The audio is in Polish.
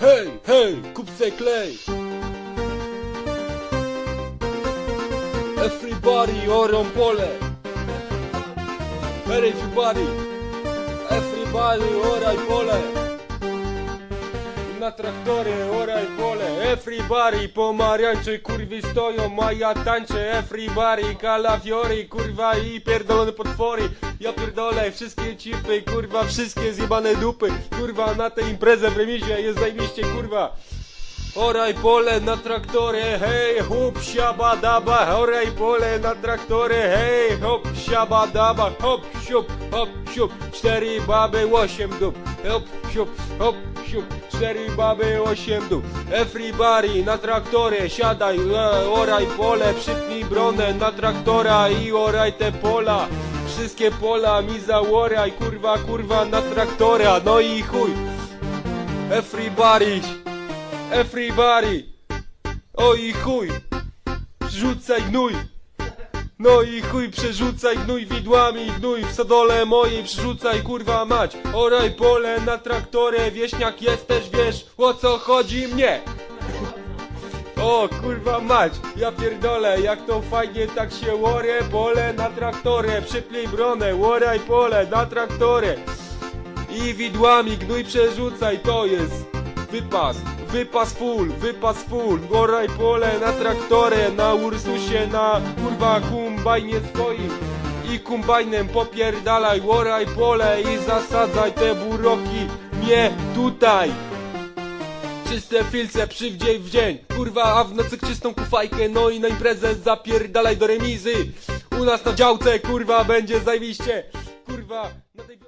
Hej, hej, kup se klej! Everybody orą pole! Everybody! Everybody oraj pole! Na traktory oraj pole! Everybody pomarańcze kurwy stoją, a ja tańczę! Everybody kalafiory, kurwa i pierdolone potwory! Ja pierdolę wszystkie cipy, kurwa, wszystkie zjebane dupy! Kurwa, na tę imprezę w remizie jest zajebiście, kurwa! Oraj pole na traktorę, hej, hop, siaba, daba, oraj pole na traktorę, hej, hop, siaba, daba, hop, siup, hop, siup, cztery baby, osiem dup, hop, siup, hop, siup, cztery baby, osiem dup. Everybody na traktorę, siadaj, e, oraj pole, przypnij bronę na traktora i oraj te pola. Wszystkie pola mi zaoraj, kurwa, kurwa, na traktora, no i chuj. Everybody, everybody, o i chuj, rzucaj gnój. No i chuj, przerzucaj gnój widłami, gnój w sadole mojej, przerzucaj kurwa mać. Oraj pole na traktorę, wieśniak jesteś, wiesz o co chodzi mnie. O kurwa mać, ja pierdolę, jak to fajnie tak się łorę, pole na traktorę, przyplij bronę, łoraj pole na traktorę. I widłami gnój przerzucaj, to jest wypas, wypas full, wypas full, goraj pole na traktorę, na Ursusie, na kurwa kumbajnie swoim. I kumbajnem popierdalaj, łoraj pole i zasadzaj te buroki. Mnie tutaj. Czyste filce przywdziej w dzień. Kurwa, a w nocy czystą kufajkę No i na imprezę zapierdalaj do remizy. U nas na działce, kurwa, będzie zajebiście. Kurwa, na tej...